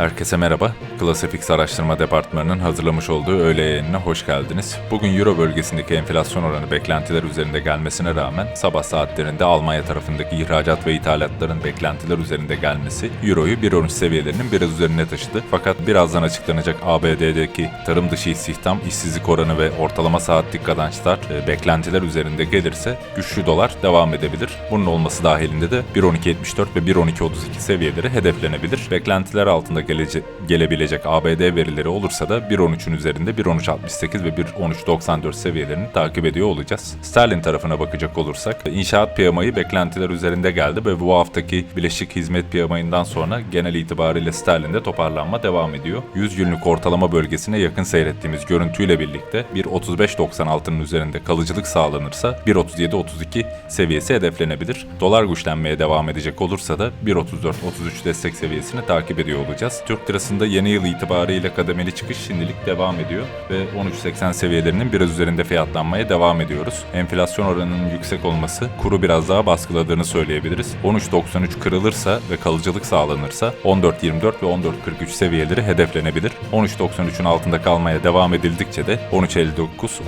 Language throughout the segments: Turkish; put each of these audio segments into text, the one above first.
Herkese merhaba. Klasifix Araştırma Departmanı'nın hazırlamış olduğu öğle yayınına hoş geldiniz. Bugün Euro bölgesindeki enflasyon oranı beklentiler üzerinde gelmesine rağmen sabah saatlerinde Almanya tarafındaki ihracat ve ithalatların beklentiler üzerinde gelmesi Euro'yu 1.13 seviyelerinin biraz üzerine taşıdı. Fakat birazdan açıklanacak ABD'deki tarım dışı istihdam, işsizlik oranı ve ortalama saatlik kazançlar e, beklentiler üzerinde gelirse güçlü dolar devam edebilir. Bunun olması dahilinde de 1.12.74 ve 1.12.32 seviyeleri hedeflenebilir. Beklentiler altında gelece- gelebilecek ABD verileri olursa da 1.13'ün üzerinde 1.13.68 ve 1.13.94 seviyelerini takip ediyor olacağız. Sterlin tarafına bakacak olursak inşaat piyamayı beklentiler üzerinde geldi ve bu haftaki Birleşik Hizmet piyamayından sonra genel itibariyle sterlinde toparlanma devam ediyor. 100 günlük ortalama bölgesine yakın seyrettiğimiz görüntüyle birlikte 1.35.96'nın üzerinde kalıcılık sağlanırsa 1.37.32 seviyesi hedeflenebilir. Dolar güçlenmeye devam edecek olursa da 1.34.33 destek seviyesini takip ediyor olacağız. Türk lirasında yeni yıl itibariyle kademeli çıkış şimdilik devam ediyor ve 13.80 seviyelerinin biraz üzerinde fiyatlanmaya devam ediyoruz. Enflasyon oranının yüksek olması kuru biraz daha baskıladığını söyleyebiliriz. 13.93 kırılırsa ve kalıcılık sağlanırsa 14.24 ve 14.43 seviyeleri hedeflenebilir. 13.93'ün altında kalmaya devam edildikçe de 13.59,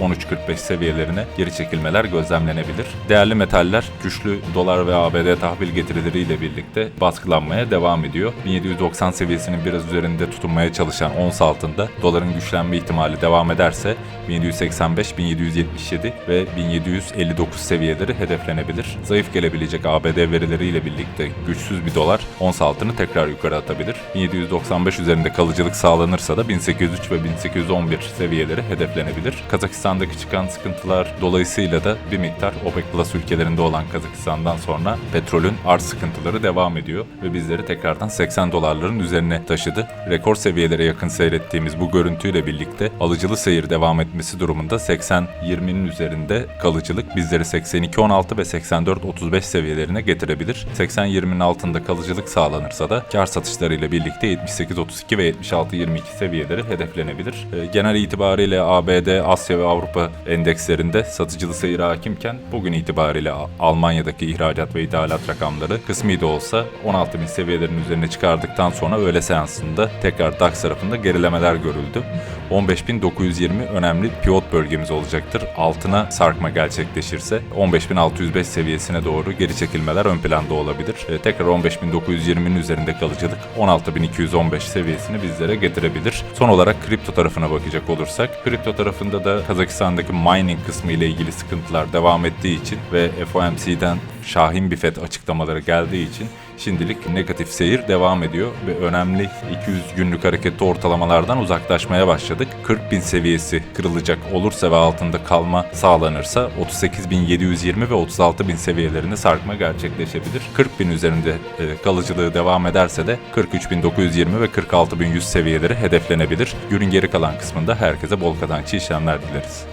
13.45 seviyelerine geri çekilmeler gözlemlenebilir. Değerli metaller güçlü dolar ve ABD tahvil getirileriyle birlikte baskılanmaya devam ediyor. 1790 seviyesinin biraz üzerinde tutunmaya çalışan ons altında doların güçlenme ihtimali devam ederse 1785, 1777 ve 1759 seviyeleri hedeflenebilir. Zayıf gelebilecek ABD verileriyle birlikte güçsüz bir dolar ons altını tekrar yukarı atabilir. 1795 üzerinde kalıcılık sağlanırsa da 1803 ve 1811 seviyeleri hedeflenebilir. Kazakistan'daki çıkan sıkıntılar dolayısıyla da bir miktar OPEC Plus ülkelerinde olan Kazakistan'dan sonra petrolün arz sıkıntıları devam ediyor ve bizleri tekrardan 80 dolarların üzerine taşıdı. Rekor seviyelere yakın seyrettiğimiz bu görüntüyle birlikte alıcılı seyir devam etmesi durumunda 80-20'nin üzerinde kalıcılık bizleri 82-16 ve 84-35 seviyelerine getirebilir. 80-20'nin altında kalıcılık sağlanırsa da kar satışlarıyla birlikte 78-32 ve 76-22 seviyeleri hedeflenebilir. E, Genel itibariyle ABD, Asya ve Avrupa endekslerinde satıcılı seyir hakimken bugün itibariyle Almanya'daki ihracat ve ithalat rakamları kısmi de olsa 16.000 seviyelerin üzerine çıkardıktan sonra öğle seansında tekrar DAX tarafında gerilemeler görüldü. 15.920 önemli pivot bölgemiz olacaktır. Altına sarkma gerçekleşirse 15.605 seviyesine doğru geri çekilmeler ön planda olabilir. E, tekrar 15.920'nin üzerinde kalıcılık 16.215 seviyesini bizlere getirebilir. Son olarak kripto tarafına bakacak olursak, kripto tarafında da Kazakistan'daki mining kısmı ile ilgili sıkıntılar devam ettiği için ve FOMC'den Şahin bir FED açıklamaları geldiği için şimdilik negatif seyir devam ediyor ve önemli 200 günlük hareketli ortalamalardan uzaklaşmaya başladık. 40 bin seviyesi kırılacak olursa ve altında kalma sağlanırsa 38.720 ve 36.000 seviyelerinde sarkma gerçekleşebilir. 40 bin üzerinde e, kalıcılığı devam ederse de 43.920 ve 46.100 seviyeleri hedeflenebilir. Günün geri kalan kısmında herkese bol kazançlı işlemler dileriz.